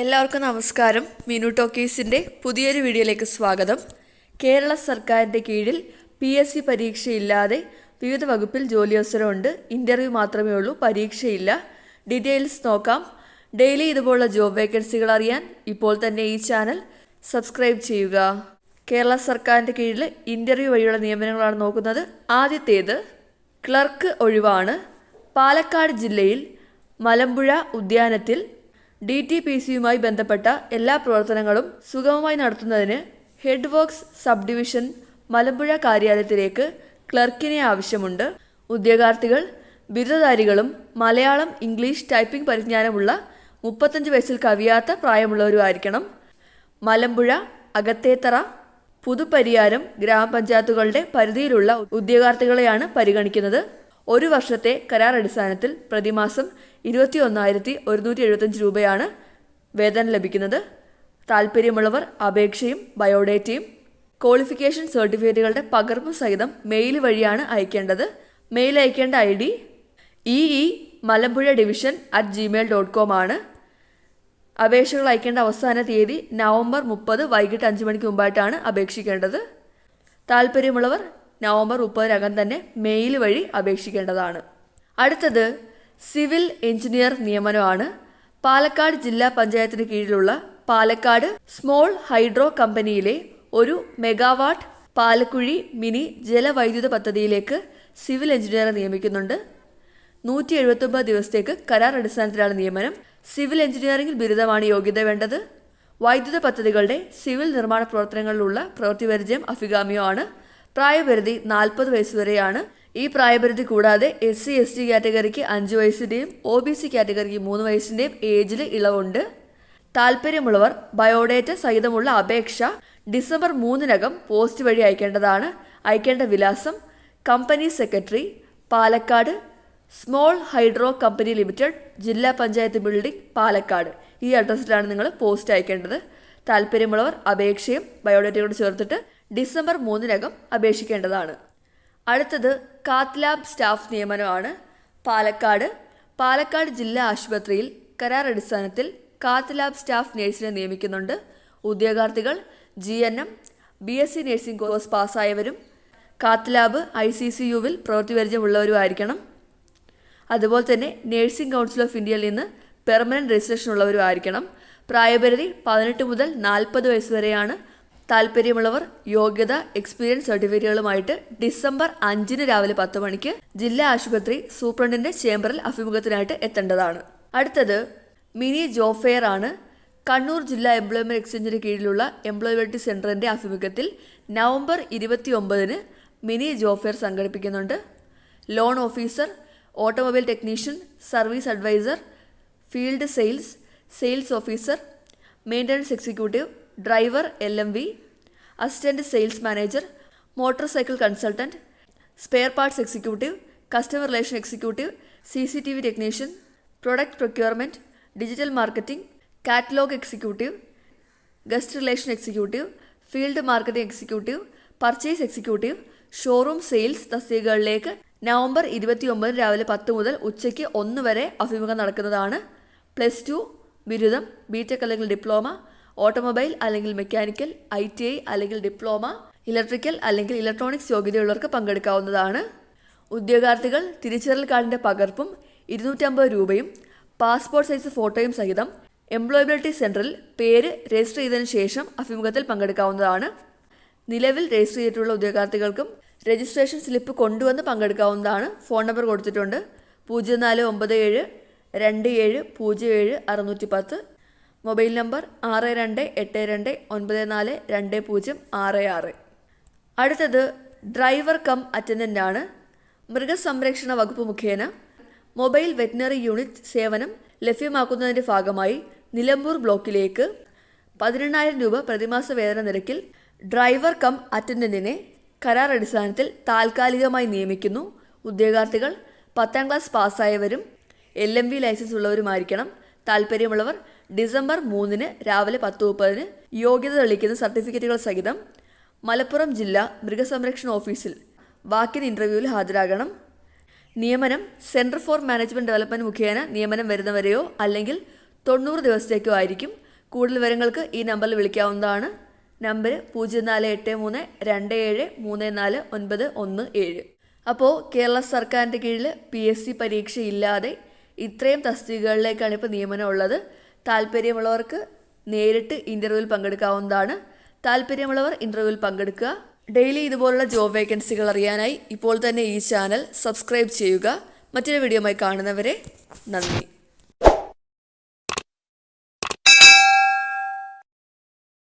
എല്ലാവർക്കും നമസ്കാരം. മിനു ടോക്കീസിന്റെ പുതിയൊരു വീഡിയോയിലേക്ക് സ്വാഗതം. കേരള സർക്കാരിന്റെ കീഴിൽ പി എസ് സി പരീക്ഷയില്ലാതെ വിവിധ വകുപ്പിൽ ജോലി അവസരമുണ്ട് ഇന്റർവ്യൂ മാത്രമേ ഉള്ളൂ പരീക്ഷയില്ല. ഡീറ്റെയിൽസ് നോക്കാം. ഡെയിലി ഇതുപോലുള്ള ജോബ് വേക്കൻസികൾ അറിയാൻ ഇപ്പോൾ തന്നെ ഈ ചാനൽ സബ്സ്ക്രൈബ് ചെയ്യുക. കേരള സർക്കാരിന്റെ കീഴിൽ ഇന്റർവ്യൂ വഴിയുള്ള നിയമനങ്ങളാണ് നോക്കുന്നത്. ആദ്യത്തേത് ക്ലർക്ക് ഒഴിവാണ്. പാലക്കാട് ജില്ലയിൽ മലമ്പുഴ ഉദ്യാനത്തിൽ ഡി ടി പി സിയുമായി ബന്ധപ്പെട്ട എല്ലാ പ്രവർത്തനങ്ങളും സുഗമമായി നടത്തുന്നതിന് head works sub division Malampuzha കാര്യാലയത്തിലേക്ക് ക്ലർക്കിനെ ആവശ്യമുണ്ട്. ഉദ്യോഗാർത്ഥികൾ ബിരുദധാരികളും മലയാളം ഇംഗ്ലീഷ് ടൈപ്പിംഗ് പരിജ്ഞാനമുള്ള മുപ്പത്തഞ്ച് വയസ്സിൽ കവിയാത്ത പ്രായമുള്ളവരുമായിരിക്കണം. മലമ്പുഴ അകത്തേത്തറ പുതുപരിയാരം ഗ്രാമപഞ്ചായത്തുകളുടെ പരിധിയിലുള്ള ഉദ്യോഗാർത്ഥികളെയാണ് പരിഗണിക്കുന്നത്. ഒരു വർഷത്തെ കരാർ അടിസ്ഥാനത്തിൽ പ്രതിമാസം ഇരുപത്തി ഒന്നായിരത്തി ഒരുന്നൂറ്റി എഴുപത്തഞ്ച് രൂപയാണ് വേതനം ലഭിക്കുന്നത്. താല്പര്യമുള്ളവർ അപേക്ഷയും ബയോഡേറ്റയും ക്വാളിഫിക്കേഷൻ സർട്ടിഫിക്കറ്റുകളുടെ പകർപ്പ് സഹിതം മെയിൽ വഴിയാണ് അയക്കേണ്ടത്. മെയിൽ അയക്കേണ്ട I D E E Malampuzha division at Gmail dot com ആണ്. അപേക്ഷകൾ അയക്കേണ്ട അവസാന തീയതി നവംബർ മുപ്പത് വൈകിട്ട് അഞ്ച് മണിക്ക് മുമ്പായിട്ടാണ് അപേക്ഷിക്കേണ്ടത്. താല്പര്യമുള്ളവർ നവംബർ മുപ്പതിനകം തന്നെ മെയിൽ വഴി അപേക്ഷിക്കേണ്ടതാണ്. അടുത്തത് സിവിൽ എഞ്ചിനീയർ നിയമനമാണ്. പാലക്കാട് ജില്ലാ പഞ്ചായത്തിന് കീഴിലുള്ള പാലക്കാട് സ്മോൾ ഹൈഡ്രോ കമ്പനിയിലെ ഒരു മെഗാവാട്ട് പാലക്കുഴി മിനി ജലവൈദ്യുത പദ്ധതിയിലേക്ക് സിവിൽ എഞ്ചിനീയറെ നിയമിക്കുന്നുണ്ട്. നൂറ്റി എഴുപത്തൊമ്പത് ദിവസത്തേക്ക് കരാർ അടിസ്ഥാനത്തിലാണ് നിയമനം. സിവിൽ എഞ്ചിനീയറിംഗിൽ ബിരുദമാണ് യോഗ്യത വേണ്ടത്. വൈദ്യുത പദ്ധതികളുടെ സിവിൽ നിർമ്മാണ പ്രവർത്തനങ്ങളിലുള്ള പ്രവൃത്തി പരിചയം അഭികാമ്യമോ ആണ് പ്രായപരിധി നാൽപ്പത് വയസ്സ് വരെയാണ്. ഈ പ്രായപരിധി കൂടാതെ എസ് സി എസ് ടി കാറ്റഗറിക്ക് അഞ്ച് വയസ്സിന്റെയും ഒ ബി സി കാറ്റഗറിക്ക് മൂന്ന് വയസ്സിന്റെയും ഏജിൽ ഇളവുണ്ട്. താല്പര്യമുള്ളവർ ബയോഡേറ്റ സഹിതമുള്ള അപേക്ഷ ഡിസംബർ മൂന്നിനകം പോസ്റ്റ് വഴി അയക്കേണ്ടതാണ്. അയക്കേണ്ട വിലാസം company secretary Palakkad small hydro company limited ജില്ലാ പഞ്ചായത്ത് ബിൽഡിംഗ് പാലക്കാട്. ഈ അഡ്രസ്സിലാണ് നിങ്ങൾ പോസ്റ്റ് അയക്കേണ്ടത്. താല്പര്യമുള്ളവർ അപേക്ഷയും ബയോഡേറ്റയോട് ചേർത്തിട്ട് ഡിസംബർ മൂന്നിനകം അപേക്ഷിക്കേണ്ടതാണ്. അടുത്തത് കാത്ലാബ് സ്റ്റാഫ് നിയമനമാണ്. പാലക്കാട് പാലക്കാട് ജില്ലാ ആശുപത്രിയിൽ കരാർ അടിസ്ഥാനത്തിൽ കാത്ലാബ് സ്റ്റാഫ് നഴ്സിനെ നിയമിക്കുന്നുണ്ട്. ഉദ്യോഗാർത്ഥികൾ G N M B S C nursing course പാസ്സായവരും cath lab I C C യുവിൽ പ്രവൃത്തി പരിചയമുള്ളവരുമായിരിക്കണം. അതുപോലെ തന്നെ നേഴ്സിംഗ് കൗൺസിൽ ഓഫ് ഇന്ത്യയിൽ നിന്ന് പെർമനന്റ് രജിസ്ട്രേഷൻ ഉള്ളവരും ആയിരിക്കണം പ്രായപരിധി പതിനെട്ട് മുതൽ നാൽപ്പത് വയസ്സ് വരെയാണ് താല്പര്യമുള്ളവർ യോഗ്യത എക്സ്പീരിയൻസ് സർട്ടിഫിക്കറ്റുകളുമായിട്ട് ഡിസംബർ അഞ്ചിന് രാവിലെ പത്ത് മണിക്ക് ജില്ലാ ആശുപത്രി സൂപ്രണ്ടിന്റെ ചേംബറിൽ അഭിമുഖത്തിനായിട്ട് എത്തേണ്ടതാണ്. അടുത്തത് മിനി ജോബ് ഫെയർ ആണ്. കണ്ണൂർ ജില്ലാ എംപ്ലോയ്മെന്റ് എക്സ്ചേഞ്ചിന് കീഴിലുള്ള എംപ്ലോയബിലിറ്റി സെന്ററിന്റെ അഭിമുഖത്തിൽ നവംബർ ഇരുപത്തി ഒമ്പതിന് മിനി ജോബ് ഫെയർ സംഘടിപ്പിക്കുന്നുണ്ട്. Loan officer automobile technician service advisor field sales sales officer maintenance executive driver L M V assistant sales manager motorcycle consultant spare parts executive customer relation executive C C T V technician product procurement digital marketing catalogue executive guest relation executive field marketing executive purchase executive showroom sales തസ്തികകളിലേക്ക് November ഇരുപത്തി ഒമ്പത് രാവിലെ പത്ത് മുതൽ ഉച്ചയ്ക്ക് ഒന്ന് വരെ അഭിമുഖം നടക്കുന്നതാണ് പ്ലസ് ടു ബിരുദം ബി ടെക് അല്ലെങ്കിൽ ഡിപ്ലോമ ഓട്ടോമൊബൈൽ അല്ലെങ്കിൽ മെക്കാനിക്കൽ ഐ ടി ഐ അല്ലെങ്കിൽ ഡിപ്ലോമ ഇലക്ട്രിക്കൽ അല്ലെങ്കിൽ ഇലക്ട്രോണിക്സ് യോഗ്യതയുള്ളവർക്ക് പങ്കെടുക്കാവുന്നതാണ്. ഉദ്യോഗാർത്ഥികൾ തിരിച്ചറിയൽ കാർഡിന്റെ പകർപ്പും ഇരുന്നൂറ്റമ്പത് രൂപയും പാസ്പോർട്ട് സൈസ് ഫോട്ടോയും സഹിതം എംപ്ലോയബിലിറ്റി സെന്ററിൽ പേര് രജിസ്റ്റർ ചെയ്തതിനു ശേഷം അഭിമുഖത്തിൽ പങ്കെടുക്കാവുന്നതാണ്. നിലവിൽ രജിസ്റ്റർ ചെയ്തിട്ടുള്ള ഉദ്യോഗാർത്ഥികൾക്കും രജിസ്ട്രേഷൻ സ്ലിപ്പ് കൊണ്ടുവന്ന് പങ്കെടുക്കാവുന്നതാണ്. ഫോൺ നമ്പർ കൊടുത്തിട്ടുണ്ട്. പൂജ്യം നാല് ഒമ്പത് ഏഴ് രണ്ട് ഏഴ് പൂജ്യം ഏഴ് അറുന്നൂറ്റി പത്ത്. മൊബൈൽ നമ്പർ ആറ് രണ്ട് എട്ട് രണ്ട് ഒൻപത് നാല് രണ്ട് പൂജ്യം ആറ് ആറ്. അടുത്തത് ഡ്രൈവർ കം അറ്റൻഡന്റ് ആണ്. മൃഗസംരക്ഷണ വകുപ്പ് മുഖേന മൊബൈൽ വെറ്റിനറി യൂണിറ്റ് സേവനം ലഭ്യമാക്കുന്നതിന്റെ ഭാഗമായി നിലമ്പൂർ ബ്ലോക്കിലേക്ക് പതിനെണ്ണായിരം രൂപ പ്രതിമാസ വേതന നിരക്കിൽ ഡ്രൈവർ കം അറ്റൻഡന്റിനെ കരാർ അടിസ്ഥാനത്തിൽ താൽക്കാലികമായി നിയമിക്കുന്നു. ഉദ്യോഗാർത്ഥികൾ പത്താം ക്ലാസ് പാസ്സായവരും എൽ എം വി ലൈസൻസ് ഉള്ളവരുമായിരിക്കണം. താല്പര്യമുള്ളവർ ഡിസംബർ മൂന്നിന് രാവിലെ പത്ത് മുപ്പതിന് യോഗ്യത തെളിയിക്കുന്ന സർട്ടിഫിക്കറ്റുകൾ സഹിതം മലപ്പുറം ജില്ലാ മൃഗസംരക്ഷണ ഓഫീസിൽ വാക്കിൻ ഇന്റർവ്യൂവിൽ ഹാജരാകണം. നിയമനം സെന്റർ ഫോർ മാനേജ്മെന്റ് ഡെവലപ്മെന്റ് മുഖേന നിയമനം വരുന്നവരെയോ അല്ലെങ്കിൽ തൊണ്ണൂറ് ദിവസത്തേക്കോ ആയിരിക്കും. കൂടുതൽ വിവരങ്ങൾക്ക് ഈ നമ്പറിൽ വിളിക്കാവുന്നതാണ്. നമ്പർ പൂജ്യം നാല് എട്ട് മൂന്ന് രണ്ട് ഏഴ് മൂന്ന് നാല് ഒൻപത് ഒന്ന് ഏഴ്. അപ്പോൾ കേരള സർക്കാരിന്റെ കീഴിൽ പി എസ് സി പരീക്ഷയില്ലാതെ ഇത്രയും തസ്തികകളിലേക്കാണ് ഇപ്പോൾ നിയമനം ഉള്ളത്. താല്പര്യമുള്ളവർക്ക് നേരിട്ട് ഇന്റർവ്യൂവിൽ പങ്കെടുക്കാവുന്നതാണ്. താല്പര്യമുള്ളവർ ഇന്റർവ്യൂവിൽ പങ്കെടുക്കുക. ഡെയിലി ഇതുപോലുള്ള ജോബ് വേക്കൻസികൾ അറിയാനായി ഇപ്പോൾ തന്നെ ഈ ചാനൽ സബ്സ്ക്രൈബ് ചെയ്യുക. മറ്റൊരു വീഡിയോയുമായി കാണുന്നവരെ നന്ദി.